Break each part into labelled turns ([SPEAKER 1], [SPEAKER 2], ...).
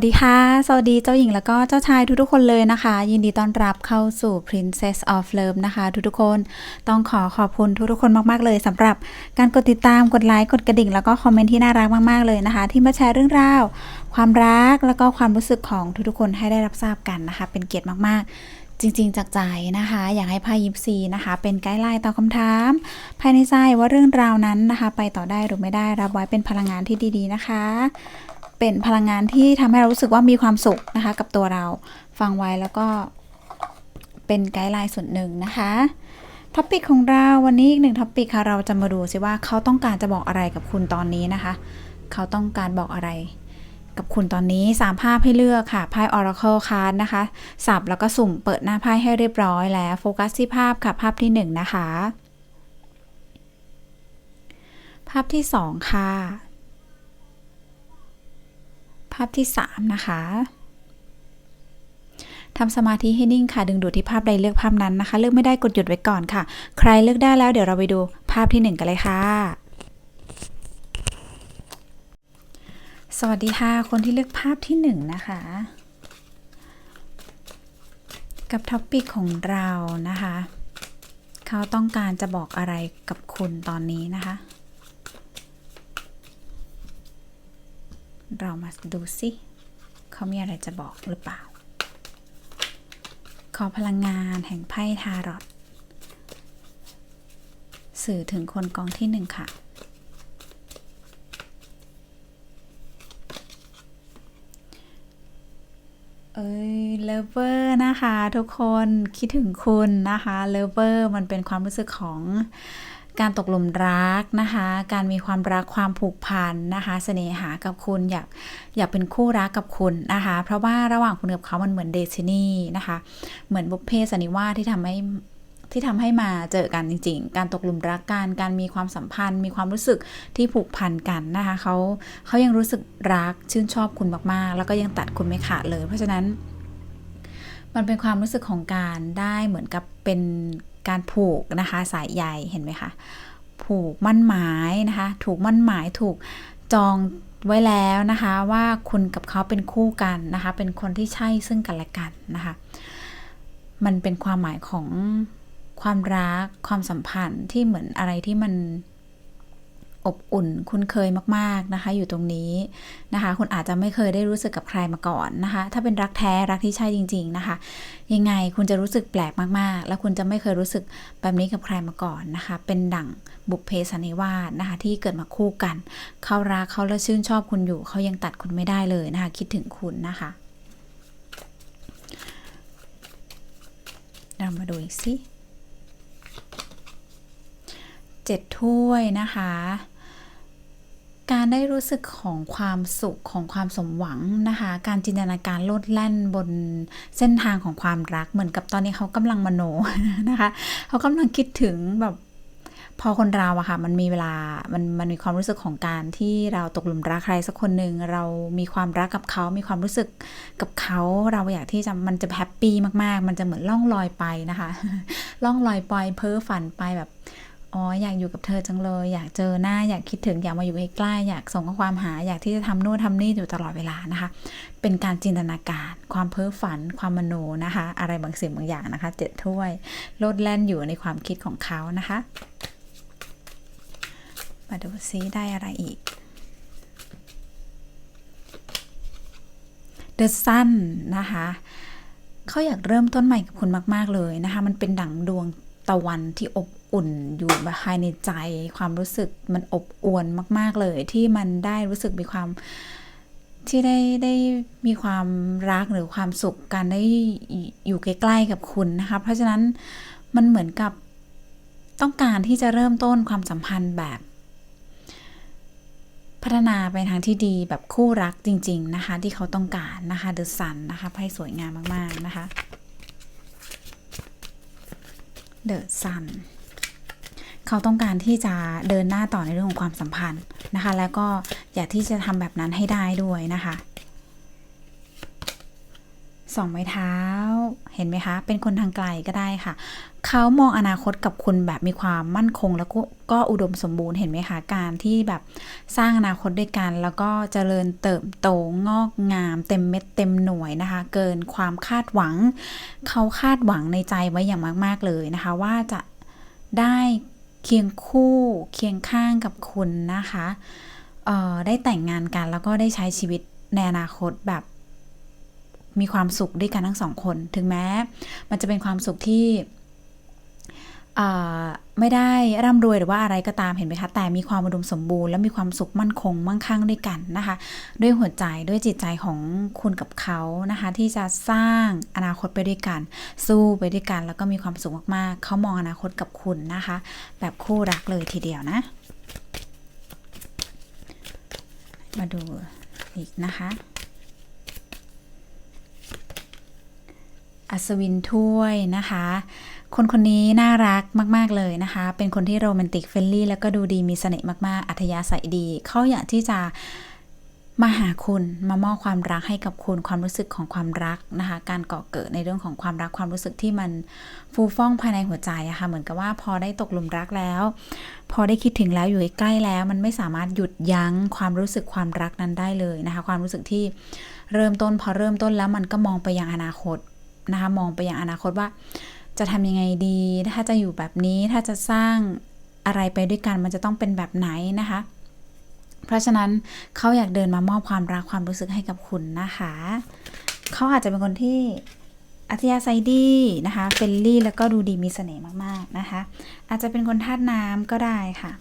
[SPEAKER 1] วัสดีค่ะ สวัสดีเจ้าหญิงแล้วก็เจ้าชายทุกๆคนเลยนะคะ ยินดีต้อนรับเข้าสู่ Princess of Love นะคะ ทุกๆคนต้องขอขอบคุณทุกๆคนมากๆเลยสำหรับการกดติดตามกดไลค์กดกระดิ่ง แล้วก็คอมเมนต์ที่น่ารักมากๆเลยนะคะ ที่มาแชร์เรื่องราว ความรักแล้วก็ความรู้สึกของทุกๆคนให้ได้รับทราบกันนะคะ เป็นเกียรติมากๆจริง ๆ จากใจนะคะ อยากให้ไพ่ยิปซีนะคะ เป็นไกด์ไลน์ตอบคำถาม ภายในใจว่าเรื่องราวนั้นนะคะ ไปต่อได้หรือไม่ได้รับไว้เป็นพลังงานที่ดี ๆ นะคะ เป็นพลังงานที่ทำให้เรารู้สึกว่ามีความสุขนะคะ กับตัวเราฟังไว้แล้วก็เป็นไกด์ไลน์ส่วนหนึ่งนะคะท็อปิกของเราวันนี้อีกหนึ่งท็อปิกค่ะเราจะมาดูซิว่าเขาต้องการจะบอกอะไรกับคุณตอนนี้นะคะ เขาต้องการบอกอะไรกับคุณตอนนี้สามภาพให้เลือกค่ะไพ่ Oracle Card นะคะสับแล้วก็สุ่มเปิดหน้าไพ่ให้เรียบร้อยแล้วโฟกัสที่ภาพค่ะภาพที่หนึ่งนะคะ ภาพที่สองค่ะาพที่ 3 นะคะทำสมาธิให้นิ่งค่ะ ดึงดูดที่ภาพใดเลือกภาพนั้นนะคะ เลือกไม่ได้กดหยุดไว้ก่อนค่ะ ใครเลือกได้แล้วเดี๋ยวเราไปดูภาพที่ 1 กันเลยค่ะสวัสดีค่ะ คนที่เลือกภาพที่ 1 นะคะ กับท็อปปิกของเรานะคะ เขาต้องการจะบอกอะไรกับคุณตอนนี้นะคะ เรามาดูสิเขามีอะไรจะบอกหรือเปล่า ขอพลังงานแห่งไพ่ทารอตสื่อถึงคนกองที่หนึ่งค่ะ เอ้ยเลเวอร์นะคะ ทุกคนคิดถึงคุณนะคะเลเวอร์มันเป็นความรู้สึกของ การตกหลุมรักนะคะ การมีความรักความผูกพันนะคะเสน่หากับคุณอยากอยากเป็นคู่รักกับคุณนะคะ เพราะว่าระหว่างคุณกับเขามันเหมือนเดซินีนะคะ เหมือนบุพเพสันนิวาที่ทำให้ที่ทำให้มาเจอกันจริง ๆ การตกหลุมรักกัน การมีความสัมพันธ์ มีความรู้สึกที่ผูกพันกันนะคะเขาเขายังรู้สึกรักชื่นชอบคุณมากๆ แล้วก็ยังตัดคุณไม่ขาดเลย เพราะฉะนั้น มันเป็นความรู้สึกของการได้เหมือนกับเป็น การผูกนะคะสายใยเห็นไหมคะผูกมั่นหมายนะคะถูกมั่นหมายถูกจองไว้แล้วนะคะว่าคุณกับเขาเป็นคู่กันนะคะเป็นคนที่ใช่ซึ่งกันและกันนะคะมันเป็นความหมายของความรักความสัมพันธ์ที่เหมือนอะไรที่มัน อบอุ่นคุ้นเคยมากๆนะคะ อยู่ตรงนี้นะคะ คุณอาจจะไม่เคยได้รู้สึกกับใครมาก่อนนะคะ ถ้าเป็นรักแท้รักที่ใช่จริง ๆนะคะ ยังไงคุณจะรู้สึกแปลกมากๆ แล้วคุณจะไม่เคยรู้สึกแบบนี้กับใครมาก่อนนะคะ เป็นดั่งบุพเพสันนิวาสนะคะ ที่เกิดมาคู่กัน เขารักเขาและชื่นชอบคุณอยู่ เขายังตัดคุณไม่ได้เลยนะคะ คิดถึงคุณนะคะเรามาดูอีกสิเจ็ดถ้วยนะคะ การได้รู้สึกของความสุขของความสมหวังนะคะ การจินตนาการโลดแล่นบนเส้นทางของความรัก เหมือนกับตอนนี้เขากำลังมโนนะคะเขากำลังคิดถึงแบบพอคนเราอะค่ะมันมีเวลา มันมันมีความรู้สึกของการที่เราตกหลุมรักใครสักคนหนึ่งเรามีความรักกับเขา มีความรู้สึกกับเขาเราอยากที่จะมันจะแฮปปี้มากๆ มันจะเหมือนล่องลอยไปนะคะ ล่องลอยไปเพ้อฝันไปแบบ อ๋ออยากอยู่กับเธอจังเลย อยากเจอหน้าอยากคิดถึงอยากมาอยู่ใกล้ๆอยากส่งข้อความหา อยากที่จะทำนู่นทำนี่อยู่ตลอดเวลานะคะ เป็นการจินตนาการ ความเพ้อฝัน ความมโนนะคะ อะไรบางสิ่งบางอย่างนะคะเจ็ดถ้วยโลดแล่นอยู่ในความคิดของเขานะคะ มาดูซิได้อะไรอีก The Sun นะคะเขาอยากเริ่มต้นใหม่กับคุณมาก ๆ เลยนะคะ มันเป็นดั่งดวงตะวันที่อบ อุ่นอยู่ภายในใจ ความรู้สึกมันอบอวลมาก ๆ เลยที่มันได้รู้สึกมีความที่ได้ได้มีความรักหรือความสุขการได้อยู่ใกล้ๆกับคุณนะคะเพราะฉะนั้นมันเหมือนกับต้องการที่จะเริ่มต้นความสัมพันธ์แบบ พัฒนาไปทางที่ดีแบบคู่รักจริง ๆ นะคะ ที่เขาต้องการนะคะเดอะซันนะคะไพ่สวยงามมาก ๆ นะคะเดอะซัน เขาต้องการที่จะเดินหน้าต่อในเรื่องของความสัมพันธ์นะคะ แล้วก็อยากที่จะทำแบบนั้นให้ได้ด้วยนะคะสองไม้เท้าเห็นไหมคะ เป็นคนทางไกลก็ได้ค่ะ เขามองอนาคตกับคุณแบบมีความมั่นคง แล้วก็กอุดมสมบูรณ์เห็นไหมคะ การที่แบบสร้างอนาคตด้วยกัน แล้วก็เจริญเติบโตงอกงาม เต็มเม็ดเต็มหน่วยนะคะ เกินความคาดหวัง เขาคาดหวังในใจไว้อย่างมาก ๆเลยนะคะ ว่าจะได้ เคียงคู่เคียงข้างกับคุณนะคะออได้แต่งงานกันแล้วก็ได้ใช้ชีวิตในอนาคตแบบ มีความสุขด้วยกันทั้งสองคน ถึงแม้ มันจะเป็นความสุขที่ ไม่ได้ร่ำรวยหรือว่าอะไรก็ตามเห็นไหมคะ แต่มีความอุดมสมบูรณ์และมีความสุขมั่นคงมั่งคั่งด้วยกันนะคะ ด้วยหัวใจด้วยจิตใจของคุณกับเขานะคะ ที่จะสร้างอนาคตไปด้วยกัน สู้ไปด้วยกัน แล้วก็มีความสุขมากๆ เขามองอนาคตกับคุณนะคะ แบบคู่รักเลยทีเดียวนะ มาดูอีกนะคะอัศวินถ้วยนะคะ คนคนนี้น่ารักมาก ๆ เลยนะคะ เป็นคนที่โรแมนติกเฟรนลี่แล้วก็ดูดีมีเสน่ห์มากๆ อัธยาศัยดี เขาอยากที่จะมาหาคุณมามอบความรักให้กับคุณความรู้สึกของความรักนะคะ การเก่อเกิดในเรื่องของความรักความรู้สึกที่มันฟูฟ่องภายในหัวใจอะค่ะเหมือนกับว่าพอได้ตกหลุมรักแล้ว พอได้คิดถึงแล้วอยู่ใกล้แล้ว มันไม่สามารถหยุดยั้งความรู้สึกความรักนั้นได้เลยนะคะ ความรู้สึกที่เริ่มต้นพอเริ่มต้นแล้วมันก็มองไปยังอนาคตนะคะ มองไปยังอนาคตว่า จะทำยังไงดี ถ้าจะอยู่แบบนี้ถ้าจะสร้างอะไรไปด้วยกันมันจะต้องเป็นแบบไหนนะคะ เพราะฉะนั้นเขาอยากเดินมามอบความรักความรู้สึกให้กับคุณนะคะ เขาอาจจะเป็นคนที่อัธยาศัยดีนะคะเฟรนลี่แล้วก็ดูดีมีเสน่ห์มากๆนะคะ อาจจะเป็นคนธาตุน้ำก็ได้ค่ะ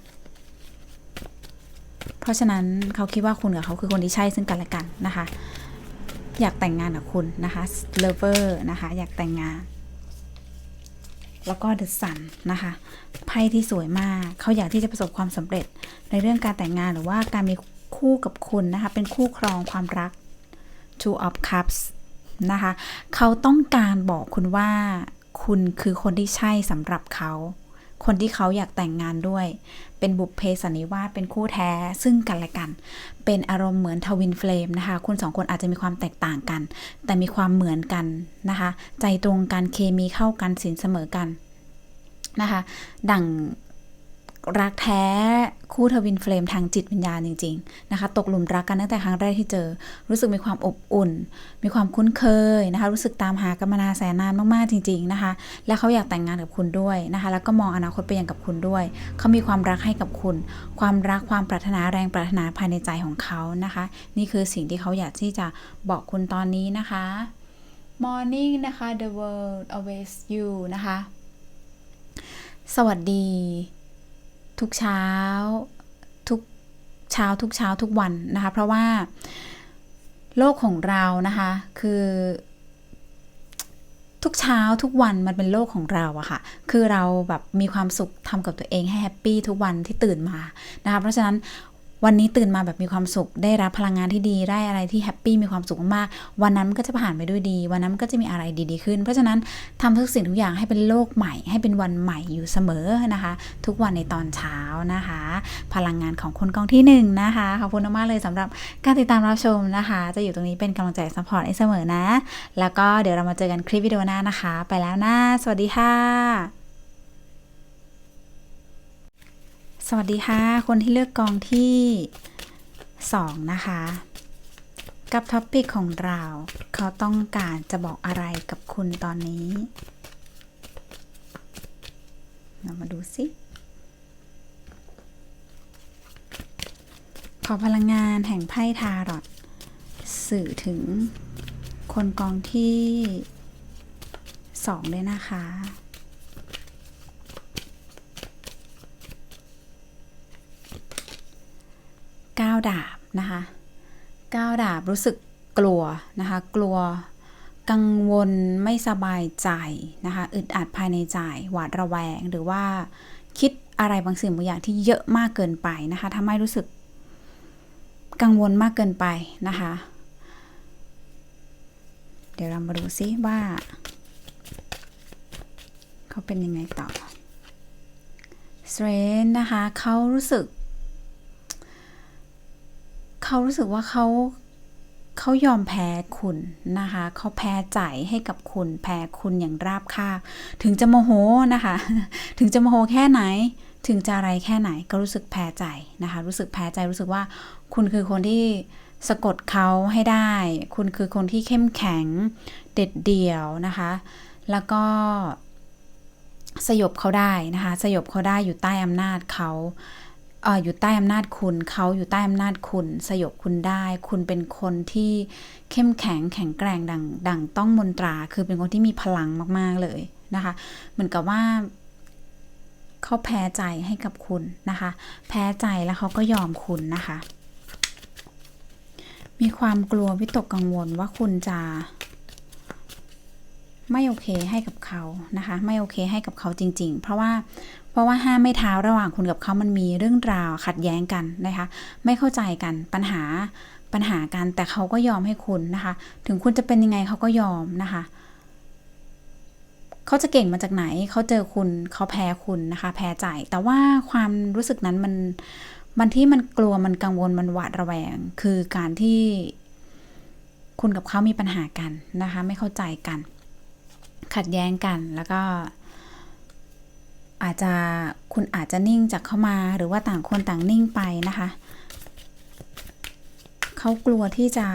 [SPEAKER 1] เพราะฉะนั้นเขาคิดว่าคุณกับเขาคือคนที่ใช่ซึ่งกันและกันนะคะ อยากแต่งงานกับคุณนะคะ lover นะคะ อยากแต่งงาน แล้วก็เดอะซันะคะไพ่ที่สวยมากเขาอยากที่จะประสบความสำเร็จในเรื่องการแต่งงานหรือว่าการมีคู่กับคุณนะคะ เป็นคู่ครองความรัก two of cups นะคะเขาต้องการบอกคุณว่าคุณคือคนที่ใช่สำหรับเขา คนที่เขาอยากแต่งงานด้วย เป็นบุพเพสันนิวาสเป็นคู่แท้ซึ่งกันและกัน เป็นอารมณ์เหมือนทวินเฟลมนะคะ คุณสองคนอาจจะมีความแตกต่างกัน แต่มีความเหมือนกันนะคะ ใจตรงกันเคมีเข้ากันสินเสมอกันนะคะ ดั่ง รักแท้คู่ทวินเฟลมทางจิตวิญญาณจริง ๆ นะคะ ตกหลุมรักกันตั้งแต่ครั้งแรกที่เจอ รู้สึกมีความอบอุ่น มีความคุ้นเคยนะคะ รู้สึกตามหากันมานานแสนนานมากๆจริง ๆนะคะ และเขาอยากแต่งงานกับคุณด้วยนะคะ แล้วก็มองอนาคตไปยังกับคุณด้วย เขามีความรักให้กับคุณ ความรักความปรารถนาแรงปรารถนาภายในใจของเขานะคะ นี่คือสิ่งที่เขาอยากที่จะบอกคุณตอนนี้นะคะ Morning นะคะ The world always you นะคะ สวัสดี ทุกเช้าทุกเช้าทุกเช้าทุกวันนะคะ เพราะว่าโลกของเรานะคะคือทุกเช้าทุกวันมันเป็นโลกของเราอะค่ะ คือเราแบบมีความสุขทำกับตัวเองให้แฮปปี้ทุกวันที่ตื่นมานะคะ เพราะฉะนั้น วันนี้ตื่นมาแบบมีความสุข ได้รับพลังงานที่ดี ได้อะไรที่แฮปปี้มีความสุขมาก วันนั้นก็จะผ่านไปด้วยดี วันนั้นก็จะมีอะไรดีๆขึ้น เพราะฉะนั้นทำทุกสิ่งทุกอย่างให้เป็นโลกใหม่ ให้เป็นวันใหม่อยู่เสมอนะคะ ทุกวันในตอนเช้านะคะ พลังงานของคนกองที่หนึ่งนะคะขอบคุณมากเลยสำหรับการติดตามรับชมนะคะ จะอยู่ตรงนี้เป็นกำลังใจซัพพอร์ตให้เสมอนะ แล้วก็เดี๋ยวเรามาเจอกันคลิปวิดีโอหน้านะคะ ไปแล้วนะสวัสดีค่ะ สวัสดีค่ะ คนที่เลือกกองที่ 2 นะคะ กับท็อปปิกของเรา เขาต้องการจะบอกอะไรกับคุณตอนนี้ เรามาดูสิขอพลังงานแห่งไพ่ทารอตสื่อถึงคนกองที่ 2 ด้วยนะคะ ก้าวดาบนะคะก้าวดาบรู้สึกกลัวนะคะ กลัวกังวลไม่สบายใจนะคะ อึดอัดภายในใจ หวาดระแวง หรือว่าคิดอะไรบางสิ่งบางอย่างที่เยอะมากเกินไปนะคะทำให้รู้สึกกังวลมากเกินไปนะคะ เดี๋ยวเรามาดูซิว่า เขาเป็นยังไงต่อสเตรนนะคะ เขารู้สึก เขารู้สึกว่าเขาเขายอมแพ้คุณนะคะเขาแพ้ใจให้กับคุณแพ้คุณอย่างราบคาบถึงจะโมโหนะคะ ถึงจะโมโหแค่ไหน ถึงจะอะไรแค่ไหนก็รู้สึกแพ้ใจนะคะ รู้สึกแพ้ใจรู้สึกว่าคุณคือคนที่สะกดเขาให้ได้ คุณคือคนที่เข้มแข็งเด็ดเดี่ยวนะคะ แล้วก็สยบเขาได้นะคะ สยบเขาได้อยู่ใต้อำนาจเขา อยู่ใต้อำนาจคุณ เขาอยู่ใต้อำนาจคุณ สยบคุณได้ คุณเป็นคนที่เข้มแข็งแข็งแกร่งดังดังต้องมนตรา คือเป็นคนที่มีพลังมาก ๆ เลยนะคะ เหมือนกับว่าเขาแพ้ใจให้กับคุณนะคะ แพ้ใจแล้วเขาก็ยอมคุณนะคะ มีความกลัววิตกกังวลว่าคุณจะ ไม่โอเคให้กับเขานะคะ ไม่โอเคให้กับเขาจริง ๆ เพราะว่า ราะว่าห้ามไม่เท้าระหว่างคุณกับเขามันมีเรื่องราวขัดแย้งกันนะคะ ไม่เข้าใจกันปัญหาปัญหากันแต่เขาก็ยอมให้คุณนะคะ ถึงคุณจะเป็นยังไงเขาก็ยอมนะคะเขาจะเก่งมาจากไหนเขาเจอคุณเขาแพ้คุณนะคะ แพ้ใจแต่ว่าความรู้สึกนั้นมันมันที่มันกลัวมันกังวลมันหวาดระแวง คือการที่คุณกับเขามีปัญหากันนะคะ ไม่เข้าใจกัน ขัดแย้งกันแล้วก็ อาจจะคุณอาจจะนิ่งจากเข้ามาหรือว่าต่างคนต่างนิ่งไปนะคะ เขากลัวที่จะ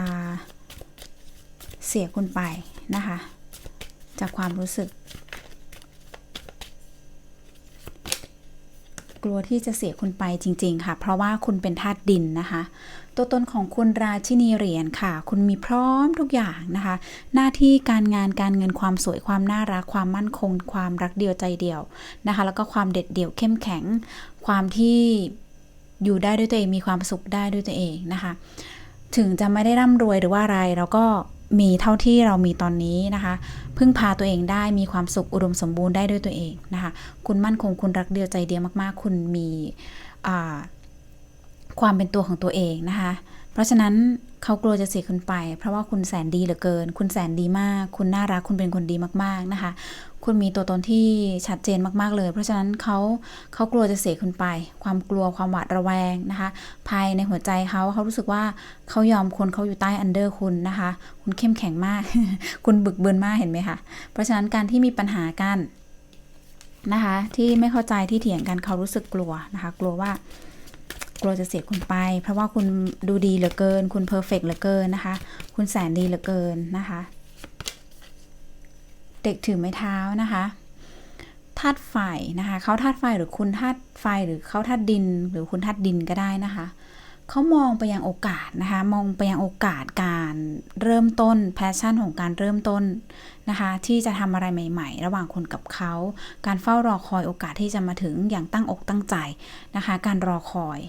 [SPEAKER 1] เสียคุณไปนะคะ จากความรู้สึก กลัวที่จะเสียคุณไปจริง ๆ ค่ะ เพราะว่าคุณเป็นธาตุดินนะคะ ตัวตนของคุณราชินีเหรียญค่ะ คุณมีพร้อมทุกอย่างนะคะ หน้าที่การงานการเงินความสวยความน่ารักความมั่นคง ความรักเดียวใจเดียวนะคะ แล้วก็ความเด็ดเดี่ยวเข้มแข็ง ความที่อยู่ได้ด้วยตัวเองมีความสุขได้ด้วยตัวเองนะคะ ถึงจะไม่ได้ร่ำรวยหรือว่าอะไรเราก็มีเท่าที่เรามีตอนนี้นะคะ พึ่งพาตัวเองได้มีความสุขอุดมสมบูรณ์ได้ด้วยตัวเองนะคะ คุณมั่นคงคุณรักเดียวใจเดียวมากๆ คุณมี ความเป็นตัวของตัวเองนะคะ เพราะฉะนั้นเขากลัวจะเสียคุณไป เพราะว่าคุณแสนดีเหลือเกิน คุณแสนดีมาก คุณน่ารัก คุณเป็นคนดีมากๆนะคะ คุณมีตัวตนที่ชัดเจนมากๆเลย เพราะฉะนั้นเขาเขากลัวจะเสียคุณไป ความกลัวความหวาดระแวงนะคะ ภายในหัวใจเขาเขารู้สึกว่าเขายอมคนเขาอยู่ใต้อันเดอร์คุณนะคะ คุณเข้มแข็งมาก คุณบึกบืนมากเห็นไหมคะ เพราะฉะนั้นการที่มีปัญหากันนะคะ ที่ไม่เข้าใจที่เถียงกันเขารู้สึกกลัวนะคะ กลัวว่า กลัวจะเสียคุณไป เพราะว่าคุณดูดีเหลือเกิน คุณเพอร์เฟกเหลือเกินนะคะ คุณแสนดีเหลือเกินนะคะ เด็กถือไม้เท้านะคะธาตุไฟนะคะเขาธาตุไฟหรือคุณธาตุไฟหรือเขาธาตุดิน หรือคุณธาตุดินก็ได้นะคะเขามองไปยังโอกาสนะคะ มองไปยังโอกาสการเริ่มต้นแพชชั่นของการเริ่มต้นนะคะ ที่จะทำอะไรใหม่ ๆ ระหว่างคุณกับเขา การเฝ้ารอคอยโอกาสที่จะมาถึงอย่างตั้งอกตั้งใจนะคะ การรอคอย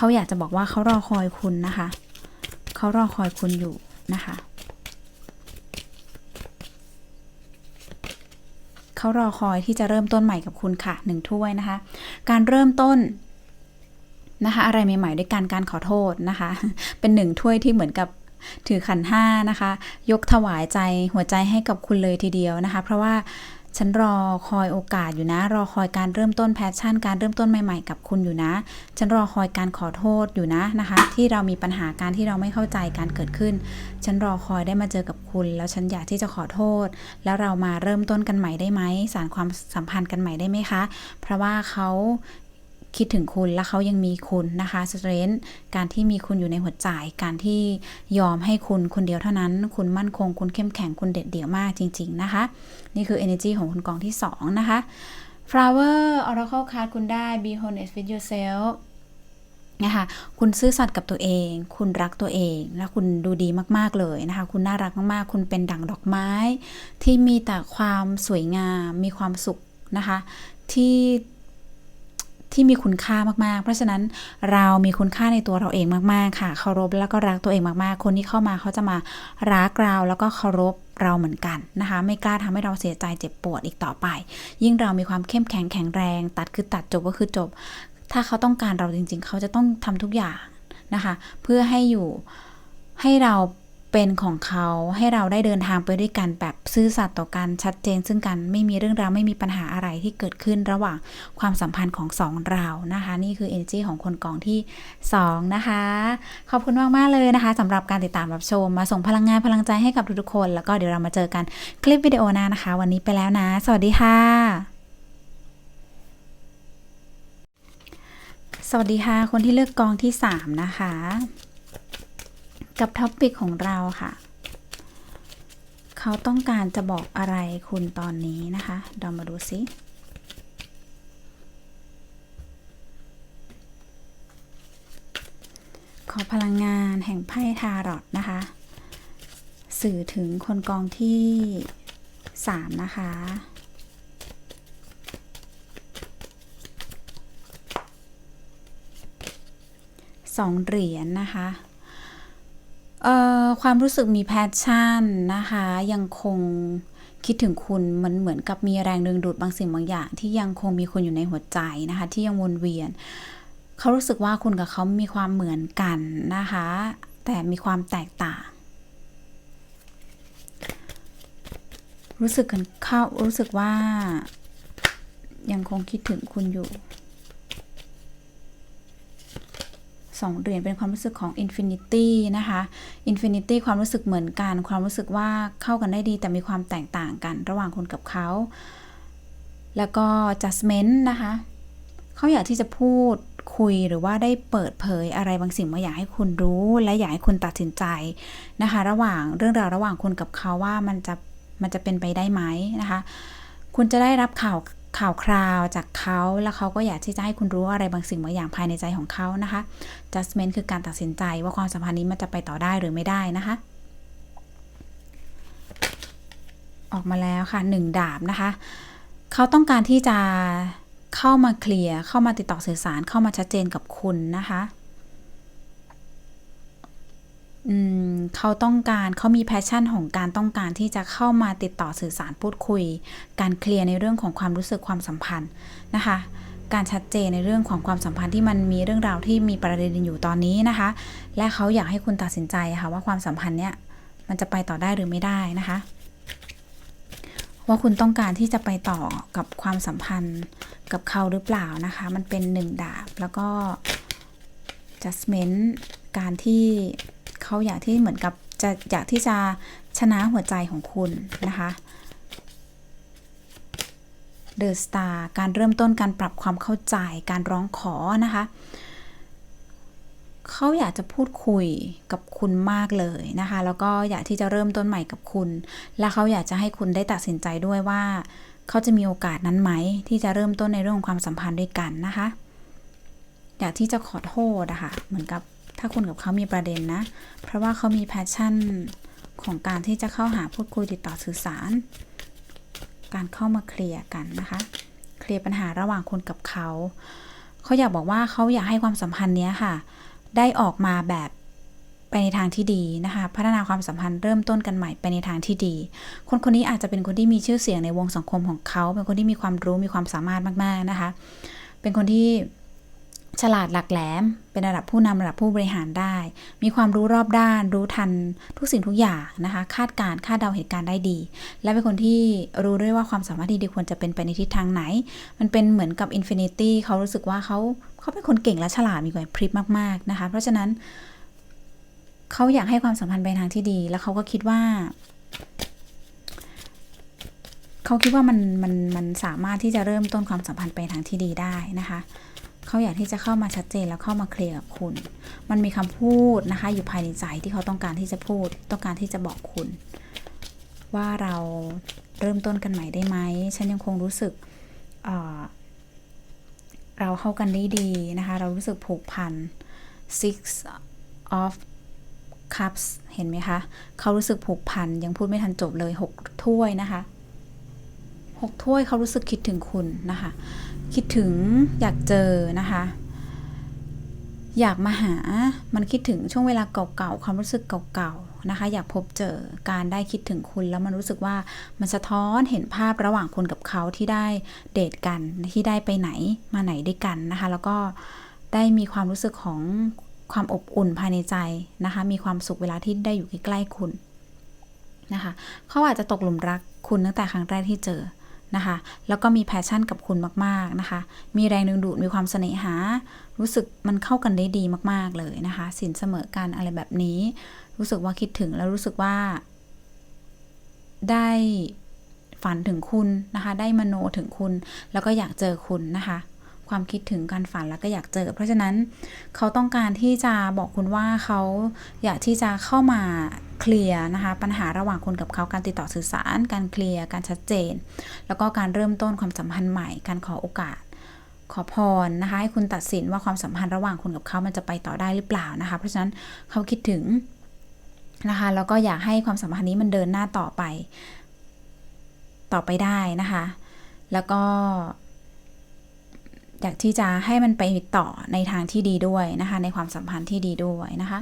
[SPEAKER 1] เขาอยากจะบอกว่าเขารอคอยคุณนะคะ เขารอคอยคุณอยู่นะคะเขารอคอยที่จะเริ่มต้นใหม่กับคุณค่ะหนึ่งถ้วยนะคะ การเริ่มต้นนะคะ อะไรใหม่ๆด้วยการการขอโทษนะคะ เป็นหนึ่งถ้วยที่เหมือนกับถือขันห้านะคะ ยกถวายใจหัวใจให้กับคุณเลยทีเดียวนะคะ เพราะว่า ฉันรอคอยโอกาสอยู่นะ รอคอยการเริ่มต้นแพชชั่น การเริ่มต้นใหม่ๆ กับคุณอยู่นะ ฉันรอคอยการขอโทษอยู่นะนะคะ ที่เรามีปัญหาการที่เราไม่เข้าใจการเกิดขึ้น ฉันรอคอยได้มาเจอกับคุณ แล้วฉันอยากที่จะขอโทษ แล้วเรามาเริ่มต้นกันใหม่ได้ไหมสารความสัมพันธ์กันใหม่ได้ไหมคะ เพราะว่าเขา คิดถึงคุณและเขายังมีคุณนะคะสเตรนการที่มีคุณอยู่ในหัวใจการที่ยอมให้คุณคนเดียวเท่านั้น คุณมั่นคง คุณเข้มแข็งคุณเด็ดเดี่ยวมากจริง ๆ นะคะ นี่คือ energy ของคุณกองที่ 2 นะคะ flower oracle card คุณได้ be honest with yourself นะคะคุณซื่อสัตย์กับตัวเอง คุณรักตัวเองและคุณดูดีมากๆเลยนะคะ คุณน่ารักมากๆ คุณเป็นดั่งดอกไม้ ที่มีแต่ความสวยงาม มีความสุขนะคะ ที่ ที่มีคุณค่ามากๆ เพราะฉะนั้นเรามีคุณค่าในตัวเราเองมากๆค่ะ เคารพแล้วก็รักตัวเองมากๆ คนที่เข้ามาเขาจะมารักเราแล้วก็เคารพเราเหมือนกันนะคะ ไม่กล้าทำให้เราเสียใจเจ็บปวดอีกต่อไป ยิ่งเรามีความเข้มแข็งแข็งแรง ตัดคือตัดจบก็คือจบ ถ้าเขาต้องการเราจริง ๆ เขาจะต้องทำทุกอย่างนะคะ เพื่อให้อยู่ให้เรา เป็นของเขาให้เราได้เดินทางไปด้วยกันแบบซื่อสัตย์ต่อกันชัดเจนซึ่งกันไม่มีเรื่องราวไม่มีปัญหาอะไรที่เกิดขึ้นระหว่างความสัมพันธ์ของสองเรานะคะ นี่คือ energy ของคนกองที่ 2 นะคะ ขอบคุณมากๆเลยนะคะสำหรับการติดตามรับชมมาส่งพลังงานพลังใจให้กับทุกๆคน แล้วก็เดี๋ยวเรามาเจอกันคลิปวิดีโอหน้านะคะ วันนี้ไปแล้วนะ สวัสดีค่ะสวัสดีค่ะ คนที่เลือกกองที่ 3 นะคะ กับท็อปปิกของเราค่ะ เขาต้องการจะบอกอะไรคุณตอนนี้นะคะเรามาดูซิขอพลังงานแห่งไพ่ทารอตนะคะ สื่อถึงคนกองที่ 3 นะคะ สองเหรียญนะคะ ความรู้สึกมีแพชชั่นนะคะ ยังคงคิดถึงคุณมันเหมือนกับมีแรงดึงดูดบางสิ่งบางอย่าง ที่ยังคงมีคุณอยู่ในหัวใจนะคะ ที่ยังวนเวียน เขารู้สึกว่าคุณกับเขามีความเหมือนกันนะคะ แต่มีความแตกต่าง รู้สึกกันเข้ารู้สึกว่า ยังคงคิดถึงคุณอยู่ สองเหรียญเป็นความรู้สึกของ Infinity นะคะ Infinity ความรู้สึกเหมือนกัน ความรู้สึกว่าเข้ากันได้ดีแต่มีความแตกต่างกันระหว่างคุณกับเขา แล้วก็ Judgment นะคะเขาอยากที่จะพูดคุยหรือว่าได้เปิดเผยอะไรบางสิ่งบางอย่างให้คุณรู้และอยากให้คุณตัดสินใจนะคะ ระหว่างเรื่องราวระหว่างคุณกับเขาว่ามันจะมันจะเป็นไปได้ไหมนะคะ คุณจะได้รับข่าว ข่าวคราวจากเขาแล้วเขาก็อยากที่จะให้คุณรู้อะไรบางสิ่งบางอย่างภายในใจของเขานะคะ judgment คือการตัดสินใจว่าความสัมพันธ์นี้มันจะไปต่อได้หรือไม่ได้นะคะ ออกมาแล้วค่ะหนึ่งดาบนะคะ เขาต้องการที่จะเข้ามาเคลียร์เข้ามาติดต่อสื่อสารเข้ามาชัดเจนกับคุณนะคะ เขาต้องการเขามีแพชชั่นของการต้องการที่จะเข้ามาติดต่อสื่อสารพูดคุย การเคลียร์ในเรื่องของความรู้สึกความสัมพันธ์นะคะ การชัดเจนในเรื่องของความสัมพันธ์ที่มันมีเรื่องราวที่มีประเด็นอยู่ตอนนี้นะคะ และเขาอยากให้คุณตัดสินใจค่ะว่าความสัมพันธ์เนี้ยมันจะไปต่อได้หรือไม่ได้นะคะ ว่าคุณต้องการที่จะไปต่อกับความสัมพันธ์กับเขาหรือเปล่านะคะ มันเป็นหนึ่งดาบแล้วก็ judgment การที่ เขาอยากที่เหมือนกับจะอยากที่จะชนะหัวใจของคุณนะคะ The Star การเริ่มต้นการปรับความเข้าใจการร้องขอนะคะเขาอยากจะพูดคุยกับคุณมากเลยนะคะ แล้วก็อยากที่จะเริ่มต้นใหม่กับคุณ และเขาอยากจะให้คุณได้ตัดสินใจด้วยว่า เขาจะมีโอกาสนั้นไหม ที่จะเริ่มต้นในเรื่องของความสัมพันธ์ด้วยกันนะคะ อยากที่จะขอโทษอะคะ่ะเหมือนกับ ถ้าคุณกับเขามีประเด็นนะ เพราะว่าเขามีแพชชั่นของการที่จะเข้าหาพูดคุยติดต่อสื่อสาร การเข้ามาเคลียร์กันนะคะ เคลียร์ปัญหาระหว่างคุณกับเขา เขาอยากบอกว่าเขาอยากให้ความสัมพันธ์นี้ค่ะ ได้ออกมาแบบไปในทางที่ดีนะคะ พัฒนาความสัมพันธ์เริ่มต้นกันใหม่ไปในทางที่ดี คนคนนี้อาจจะเป็นคนที่มีชื่อเสียงในวงสังคมของเขา เป็นคนที่มีความรู้มีความสามารถมากๆนะคะ เป็นคนที่ ฉลาดหลักแหลม เป็นระดับผู้นำระดับผู้บริหารได้ มีความรู้รอบด้าน รู้ทันทุกสิ่งทุกอย่างนะคะ คาดการคาดเดาเหตุการณ์ได้ดี และเป็นคนที่รู้ด้วยว่าความสามารถที่ดีควรจะเป็นไปในทิศทางไหน มันเป็นเหมือนกับอินฟินิตี้เขารู้สึกว่าเขาเขาเป็นคนเก่งและฉลาดมีไหวพริบมากๆนะคะ เพราะฉะนั้นเขาอยากให้ความสัมพันธ์ไปทางที่ดี แล้วเขาก็คิดว่าเขาคิดว่ามันมันมันสามารถที่จะเริ่มต้นความสัมพันธ์ไปทางที่ดีได้นะคะ เขาอยากที่จะเข้ามาชัดเจนแล้วเข้ามาเคลียร์กับคุณ มันมีคำพูดนะคะ อยู่ภายในใจที่เขาต้องการที่จะพูด ต้องการที่จะบอกคุณ ว่าเราเริ่มต้นกันใหม่ได้ไหม ฉันยังคงรู้สึกเเราเข้ากันได้ดีนะคะ เรารู้สึกผูกพัน six of cups เห็นไหมคะ เขารู้สึกผูกพัน ยังพูดไม่ทันจบเลยหกถ้วยนะคะหกถ้วยเขารู้สึกคิดถึงคุณนะคะ คิดถึงอยากเจอนะคะ อยากมาหามันคิดถึงช่วงเวลาเก่าๆความรู้สึกเก่าๆนะคะ อยากพบเจอการได้คิดถึงคุณแล้วมันรู้สึกว่ามันสะท้อนเห็นภาพระหว่างคุณกับเขาที่ได้เดทกันที่ได้ไปไหนมาไหนด้วยกันนะคะ แล้วก็ได้มีความรู้สึกของความอบอุ่นภายในใจนะคะ มีความสุขเวลาที่ได้อยู่ใกล้ๆคุณนะคะ เขาอาจจะตกหลุมรักคุณตั้งแต่ครั้งแรกที่เจอ นะคะ แล้วก็มีแพชชั่นกับคุณมากๆนะคะ มีแรงดึงดูด มีความเสน่หา รู้สึกมันเข้ากันได้ดีมากๆเลยนะคะ สินเสมอกันอะไรแบบนี้ รู้สึกว่าคิดถึงแล้วรู้สึกว่า ได้ฝันถึงคุณนะคะ ได้มโนถึงคุณ แล้วก็อยากเจอคุณนะคะ ความคิดถึงการฝันแล้วก็อยากเจอ เพราะฉะนั้นเขาต้องการที่จะบอกคุณว่าเขาอยากที่จะเข้ามาเคลียร์นะคะปัญหาระหว่างคุณกับเขาการติดต่อสื่อสาร การเคลียร์การชัดเจน แล้วก็การเริ่มต้นความสัมพันธ์ใหม่ การขอโอกาสขอพรนะคะให้คุณตัดสินว่าความสัมพันธ์ระหว่างคุณกับเขามันจะไปต่อได้หรือเปล่านะคะ เพราะฉะนั้นเขาคิดถึงนะคะแล้วก็อยากให้ความสัมพันธ์นี้มันเดินหน้าต่อไป ต่อไปได้นะคะ แล้วก็ อยากที่จะให้มันไปต่อในทางที่ดีด้วยนะคะ ในความสัมพันธ์ที่ดีด้วยนะคะ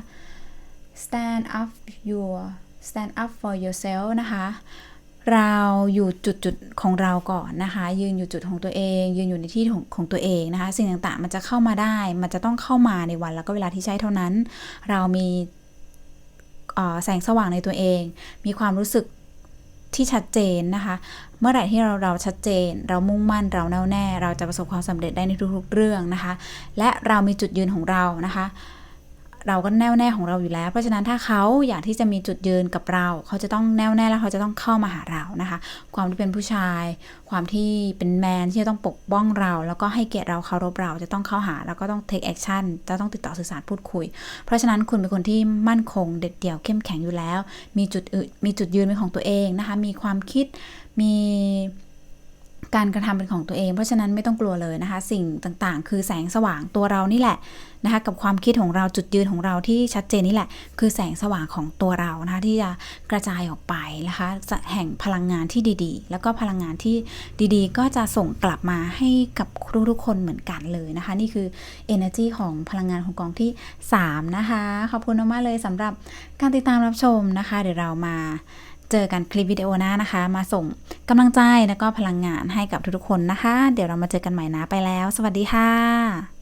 [SPEAKER 1] stand up your stand up for yourself นะคะ เราอยู่จุดจุดของเราก่อนนะคะ ยืนอยู่จุดของตัวเอง ยืนอยู่ในที่ของของตัวเองนะคะ สิ่งต่างๆ มันจะเข้ามาได้ มันจะต้องเข้ามาในวันแล้วก็เวลาที่ใช่เท่านั้น เรามีแสงสว่างในตัวเอง มีความรู้สึก ที่ชัดเจนนะคะ เมื่อไหร่ที่เราเราชัดเจน เรามุ่งมั่นเราแน่วแน่ เราจะประสบความสำเร็จได้ในทุกๆเรื่องนะคะ และเรามีจุดยืนของเรานะคะ เราก็แน่วแน่ของเราอยู่แล้ว เพราะฉะนั้นถ้าเขาอยากที่จะมีจุดยืนกับเรา เขาจะต้องแน่วแน่แล้วเขาจะต้องเข้ามาหาเรานะคะ ความที่เป็นผู้ชาย ความที่เป็นแมนที่จะต้องปกป้องเรา แล้วก็ให้เกียรติเราเคารพเราจะต้องเข้าหา แล้วก็ต้อง take action จะต้องติดต่อสื่อสารพูดคุย เพราะฉะนั้นคุณเป็นคนที่มั่นคงเด็ดเดี่ยวเข้มแข็งอยู่แล้ว มีจุดอื่นมีจุดยืนเป็นของตัวเองนะคะ มีความคิดมี การกระทำเป็นของตัวเอง เพราะฉะนั้นไม่ต้องกลัวเลยนะคะ สิ่งต่างๆ คือแสงสว่างตัวเรานี่แหละนะคะกับความคิดของเราจุดยืนของเราที่ชัดเจนนี่แหละ คือแสงสว่างของตัวเรานะคะที่จะกระจายออกไปนะคะแห่งพลังงานที่ดีๆ แล้วก็พลังงานที่ดีๆ ก็จะส่งกลับมาให้กับทุกๆคนเหมือนกันเลยนะคะ นี่คือ energy ของพลังงานของกองที่ 3 นะคะ ขอบคุณมากๆเลยสำหรับการติดตามรับชมนะคะ เดี๋ยวเรามา เจอกันคลิปวิดีโอหน้านะคะ มาส่งกำลังใจและก็พลังงานให้กับทุกๆคนนะคะ เดี๋ยวเรามาเจอกันใหม่นะไปแล้ว สวัสดีค่ะ